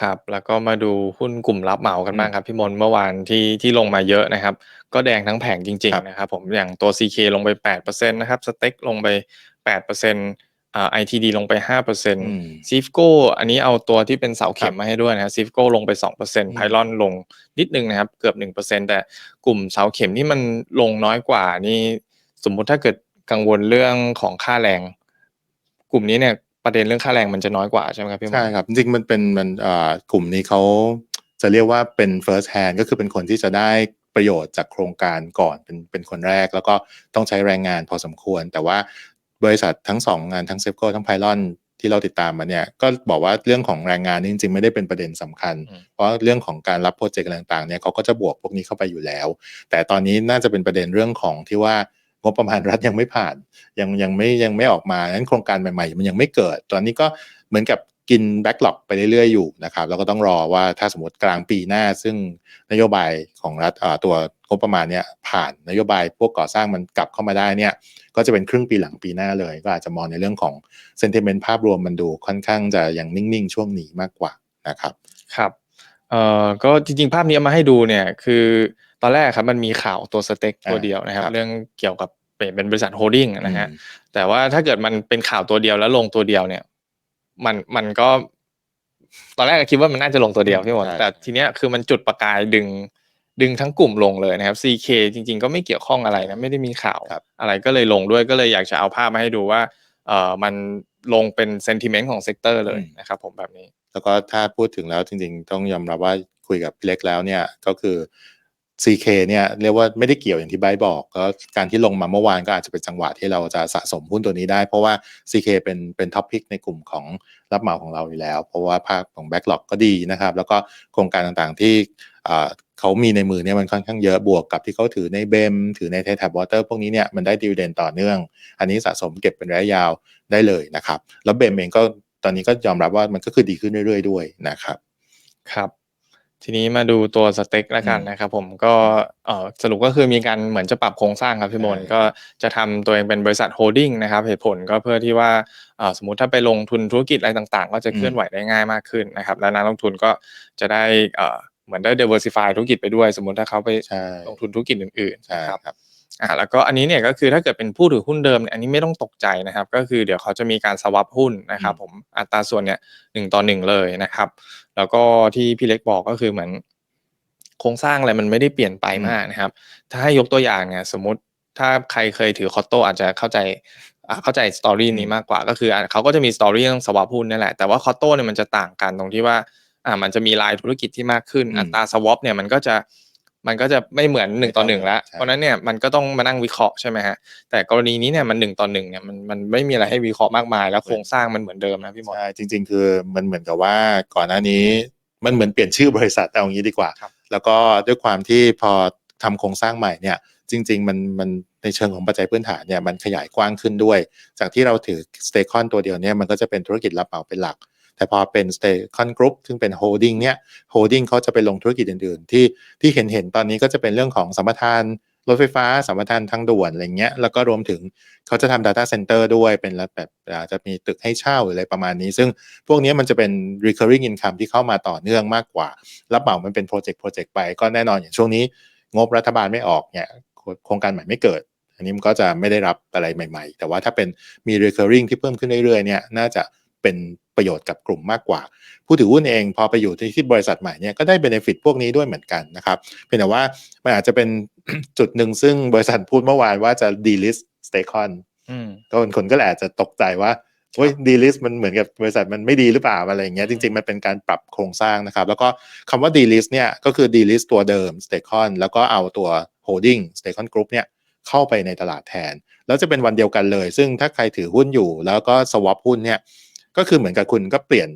ครับ แล้วก็มาดูหุ้นกลุ่มรับเหมากันอืมบ้างครับพี่มนต์ เมื่อวานที่ ที่ลงมาเยอะนะครับ ก็แดงทั้งแผงจริงครับ ๆ นะครับผม อย่างตัว CK ลงไป 8%นะครับ STEC ลงไป 8%อ่า ITD ลงไป 5%อืม Cifco อันนี้เอาตัวที่เป็นเสาเข็มครับมาให้ด้วยนะครับ Cifco ลงไป2% Pylon ลงนิดหนึ่งนะครับ เกือบ 1%แต่กลุ่มเสาเข็มที่มันลงน้อยกว่านี่ สมมุติถ้าเกิดกังวลเรื่องของค่าแรง กลุ่มนี้เนี่ย ประเด็นเรื่องค่าแรงมันจะน้อยกว่าใช่ไหมครับพี่มนต์ใช่ครับจริงๆมันเป็นมันเอ่อกลุ่มนี้เขาจะเรียกว่าเป็น first hand ก็คือเป็นคนที่จะได้ประโยชน์จากโครงการก่อนเป็นเป็นคนแรก แล้วก็ต้องใช้แรงงานพอสมควร แต่ว่าบริษัททั้งสองงานทั้งเซฟโกทั้งไพลอนที่เราติดตามมาเนี่ยก็บอกว่าเรื่องของแรงงานนี่จริงๆ ไม่ได้เป็นประเด็นสำคัญอืมเพราะเรื่องของการรับโปรเจกต์อะไรต่างๆเนี่ยเขาก็จะบวกพวกนี้เข้าไปอยู่แล้ว แต่ตอนนี้น่าจะเป็นประเด็นเรื่องของที่ว่า งบประมาณรัฐยังไม่ผ่าน ยังยังไม่ยังไม่ออกมานั้นโครงการใหม่ๆ มันยังไม่เกิด ตอนนี้ก็เหมือนกับกินแบ็กหลอกไปเรื่อยๆอยู่นะครับแล้วก็ต้องรอว่าถ้าสมมติกลางปีหน้า ซึ่งนโยบายของรัฐตัวงบประมาณเนี่ยผ่านนโยบายพวกก่อสร้างมันกลับเข้ามาได้เนี่ยก็จะเป็นครึ่งปีหลังปีหน้าเลย ก็อาจจะมองในเรื่องของเซนติเมนต์ภาพรวมมันดูค่อนข้างจะยังนิ่งๆ ช่วงนี้มากกว่านะครับครับเอ่อก็จริงๆ ภาพนี้เอามาให้ดูเนี่ยคือ ตอนแรกครับมันมีข่าวตัวสเต็กตัวอ่าเดียวนะครับครับ เรื่องเกี่ยวกับเป็นเป็นบริษัทโฮลดิ้งนะฮะอืมแต่ว่าถ้าเกิดมันเป็นข่าวตัวเดียวแล้วลงตัวเดียวเนี่ย มันมันก็ ตอนแรกก็คิดว่ามันน่าจะลงตัวเดียวพี่หมดใช่แต่ทีเนี้ยคือมันจุดประกายดึงดึงทั้งกลุ่มลงเลยนะครับ CK จริง ๆ ก็ไม่เกี่ยวข้องอะไรนะไม่ได้มีข่าวครับอะไรก็เลยลงด้วยก็เลยอยากจะเอาภาพมาให้ดูว่าเอ่อมันลงเป็นเซนติเมนต์ของเซกเตอร์เลยนะครับผมแบบนี้ แล้วก็ถ้าพูดถึงแล้วจริง ๆ ต้องยอมรับว่าคุยกับพี่เล็กแล้วเนี่ยก็คือ CK เนี่ยเรียกว่าไม่ได้เกี่ยวอย่างที่ไบบอกก็การที่ลงมาเมื่อวานก็อาจจะเป็นจังหวะที่เราจะสะสมหุ้นตัวนี้ได้ เพราะว่า CK เป็นเป็นท็อปพิกในกลุ่มของรับเหมาของเราอยู่แล้ว เพราะว่าภาคของแบ็กหลอกก็ดีนะครับ แล้วก็โครงการต่างๆที่เขามีในมือเนี่ยมันค่อนข้างเยอะบวกกับที่เขาถือในเบมถือในไททับวอเตอร์พวกนี้เนี่ยมันได้ดิวเดนต่อเนื่อง อันนี้สะสมเก็บเป็นระยะยาวได้เลยนะครับ แล้วเบมเองก็ตอนนี้ก็ยอมรับว่ามันก็คือดีขึ้นเรื่อยๆ ด้วยนะครับครับ ทีนี้มาดูตัวสเต็กแล้วกันอืมนะครับผมก็เอ่อสรุปก็คือมีการเหมือนจะปรับโครงสร้างครับพี่มนต์ใช่ก็จะทำตัวเองเป็นบริษัทโฮลดิ้งนะครับเหตุผลก็เพื่อที่ว่าเอ่อสมมุติถ้าไปลงทุนธุรกิจอะไรต่างๆ ก็จะเคลื่อนไหวได้ง่ายมากขึ้นนะครับ และนักลงทุนก็จะได้เอ่อเหมือนได้ diversify ธุรกิจไปด้วย สมมุติถ้าเขาไปใช่ลงทุนธุรกิจอื่นๆใช่นะครับครับ อ่าแล้วก็อันนี้เนี่ยก็คือถ้าเกิดเป็นผู้ถือหุ้นเดิมเนี่ยอันนี้ไม่ต้องตกใจนะครับ ก็คือเดี๋ยวเขาจะมีการสวับหุ้นนะครับ ผมอัตราส่วนเนี่ยหนึ่งต่อหนึ่งเลยนะครับ แล้วก็ที่พี่เล็กบอกก็คือเหมือนโครงสร้างอะไรมันไม่ได้เปลี่ยนไปมากนะครับ ถ้าให้ยกตัวอย่างเนี่ยสมมุติถ้าใครเคยถือคอตโตอาจจะเข้าใจอ่าเข้าใจสตอรี่นี้มากกว่าก็คืออะเขาก็จะมีสตอรี่เรื่องสวับหุ้นนี่แหละแต่ว่าคอตโตเนี่ยมันจะต่างกันตรงที่ว่าอ่ามันจะมีลายธุรกิจที่มากขึ้นอืมอัตราสวอปเนี่ยมันก็จะ มันก็จะไม่เหมือนหนึ่งต่อหนึ่งแล้วใช่เพราะฉะนั้นเนี่ยมันก็ต้องมานั่งวิเคราะห์ใช่ไหมฮะแต่กรณีนี้เนี่ยมันหนึ่งต่อหนึ่งเนี่ยมันมันไม่มีอะไรให้วิเคราะห์มากมาย แล้วโครงสร้างมันเหมือนเดิมนะพี่หมอใช่จริง ๆ คือมันเหมือนกับว่าก่อนหน้านี้มันเหมือนเปลี่ยนชื่อบริษัทเอางี้ดีกว่าครับแล้วก็ด้วยความที่พอทำโครงสร้างใหม่เนี่ยจริง ๆ มันมันในเชิงของปัจจัยพื้นฐานเนี่ยมันขยายกว้างขึ้นด้วย จากที่เราถือสเต c คอนตัวเดียวเนี่ยมันก็จะเป็นธุรกิจรับเหมาเป็นหลัก แต่พอเป็นสเต c คอนกรุ๊ปซึ่งเป็นโฮลดิ้งเนี่ยโฮลดิ้งเขาจะไปลงธุรกิจอื่น ๆ ที่ที่เห็นเห็นๆตอนนี้ก็จะเป็นเรื่องของสัมปทานรถไฟฟ้าสัมปทานทางด่วนอะไรเงี้ยแล้วก็รวมถึงเขาจะทำ Data Center ด้วยเป็นแบบอาจจะมีตึกให้เช่าหรืออะไรประมาณนี้ ซึ่งพวกนี้มันจะเป็น recurring income ที่เข้ามาต่อเนื่องมากกว่า รับเหมามันเป็นโปรเจกต์โปรเจกต์ไปก็แน่นอนอย่างช่วงนี้ งบรัฐบาลไม่ออกเนี่ยโครงการใหม่ไม่เกิด อันนี้มันก็จะไม่ได้รับอะไรใหม่ ๆ แต่ว่าถ้าเป็นมี recurring ที่เพิ่มขึ้นเรื่อยๆเนี่ยน่าจะ เป็นประโยชน์กับกลุ่มมากกว่า ผู้ถือหุ้นเองพอไปอยู่ที่ที่บริษัทใหม่เนี่ยก็ได้ benefit พวกนี้ด้วยเหมือนกันนะครับเพียงแต่ว่ามันอาจจะเป็นจุดหนึ่งซึ่งบริษัทพูดเมื่อวานว่าจะ delist stake-on อืมก็คนคนก็เลยอาจจะตกใจว่าโอ้ยดีลิสมันเหมือนกับบริษัทมันไม่ดีหรือเปล่าอะไรอย่างเงี้ยจริงๆ มันเป็นการปรับโครงสร้างนะครับ แล้วก็คำว่าดีลิสเนี่ยก็คือดีลิสตัวเดิม s t a k e o n แล้วก็เอาตัว Holding s t a k e o n Group เนี่ยเข้าไปในตลาดแทน แล้วจะเป็นวันเดียวกันเลย ซึ่งถ้าใครถือหุ้นอยู่ แล้วก็ swap หุ้นเนี่ย ก็คือเหมือนกับคุณก็เปลี่ยน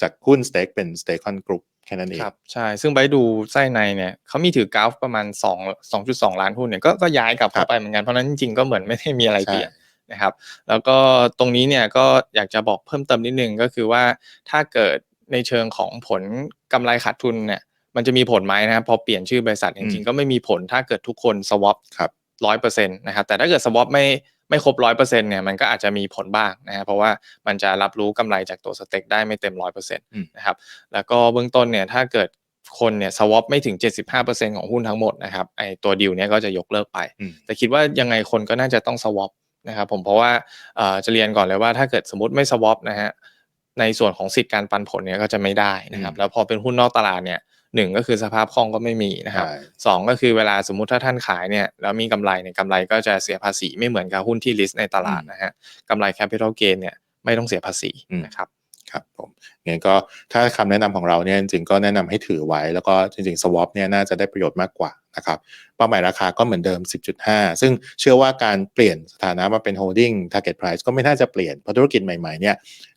จากหุ้น stake เป็น s t a k e o n Group แค่นั้นเองครับ ใช่ ซึ่งไปดูไส้ในเนี่ยเขามีถือกราฟประมาณ 2 2.2 ล้านหุ้นเนี่ยก็ก็ย้ายกลับครัเข้าบไปเหมือนกัน เพราะฉะนั้นจริงๆก็เหมือนไม่ได้มีอะไรเปใช่ลี่ยนนะครับ แล้วก็ตรงนี้เนี่ยก็อยากจะบอกเพิ่มเติมนิดนึงก็คือว่าถ้าเกิดในเชิงของผลกำไรขาดทุนเนี่ยมันจะมีผลไหมนะครับพอเปลี่ยนชื่อบริษัทจริงๆก็ไม่มีผลถ้าเกิดทุกคนสวอปครับร้อยเปอร์เซ็นต์นะครับแต่ถ้าเกิดสวอปไม่ ไม่ครบร้อยเปอร์เซ็นเนี่ยมันก็อาจจะมีผลบ้างนะฮะเพราะว่ามันจะรับรู้กำไรจากตัวสเต็กได้ไม่เต็มร้อยเปอร์เซ็นต์อืมนะครับแล้วก็เบื้องต้นเนี่ยถ้าเกิดคนเนี่ยสวอปไม่ถึง 75%ของหุ้นทั้งหมดนะครับไอตัวดีลเนี่ยก็จะยกเลิกไปอืมแต่คิดว่ายังไงคนก็น่าจะต้องสวอปนะครับผมเพราะว่าเอ่อจะเรียนก่อนเลยว่าถ้าเกิดสมมติไม่สวอปนะฮะในส่วนของสิทธิ์การปันผลเนี่ยก็จะไม่ได้นะครับอืมแล้วพอเป็นหุ้นนอกตลาดเนี่ย หนึ่งก็คือสภาพคล่องก็ไม่มีนะครับใช่สองก็คือเวลาสมมุติถ้าท่านขายเนี่ยแล้วมีกำไรเนี่ยกำไรก็จะเสียภาษีไม่เหมือนกับหุ้นที่ list ในตลาดนะฮะกำไร capital gain เนี่ยไม่ต้องเสียภาษีอืมนะครับ ครับผมงั้นก็ถ้าคำแนะนำของเราเนี่ยจริงๆก็แนะนำให้ถือไว้ แล้วก็จริงๆ swap เนี่ยน่าจะได้ประโยชน์มากกว่านะครับเป้าหมายราคาก็เหมือนเดิม 10.5 ซึ่งเชื่อว่าการเปลี่ยนสถานะมาเป็น holding target price ก็ไม่น่าจะเปลี่ยน เพราะธุรกิจใหม่ๆเนี่ย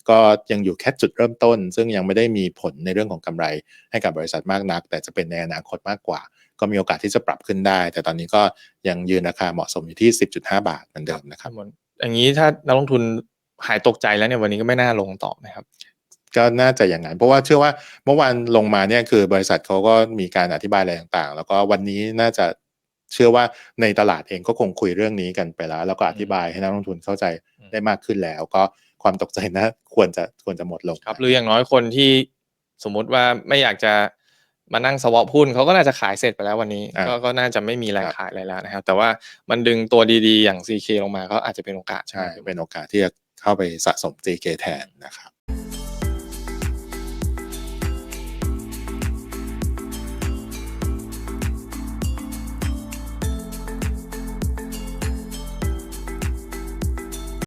ก็ยังอยู่แค่จุดเริ่มต้น ซึ่งยังไม่ได้มีผลในเรื่องของกำไรให้กับบริษัทมากนัก แต่จะเป็นในอนาคตมากกว่า ก็มีโอกาสที่จะปรับขึ้นได้ แต่ตอนนี้ก็ยังยืนราคาเหมาะสมอยู่ที่ 10.5 บาทเหมือนเดิมนะครับครับอย่างนี้ถ้านักลงทุนหายตกใจแล้วเนี่ยวันนี้ก็ไม่น่าลงต่อนะครับ ก็น่าจะอย่างนั้น เพราะว่าเชื่อว่าเมื่อวานลงมาเนี่ยคือบริษัทเขาก็มีการอธิบายอะไรต่างๆ แล้วก็วันนี้น่าจะเชื่อว่าในตลาดเองก็คงคุยเรื่องนี้กันไปแล้ว แล้วก็อธิบายให้นักลงทุนเข้าใจอืมได้มากขึ้นแล้ว ก็ความตกใจนะควรจะควรจะหมดลงครับหรืออย่างน้อยคนที่สมมุติว่าไม่อยากจะมานั่งสวอปหุ้นเขาก็น่าจะขายเสร็จไปแล้ววันนี้อ่าก็ก็น่าจะไม่มีแรงครับขายอะไรแล้วนะครับ แต่ว่ามันดึงตัวดีๆ อย่าง CK ลงมาก็อาจจะเป็นโอกาสใช่ไหมเป็นโอกาสที่จะเข้าไปสะสม JK แทนนะครับ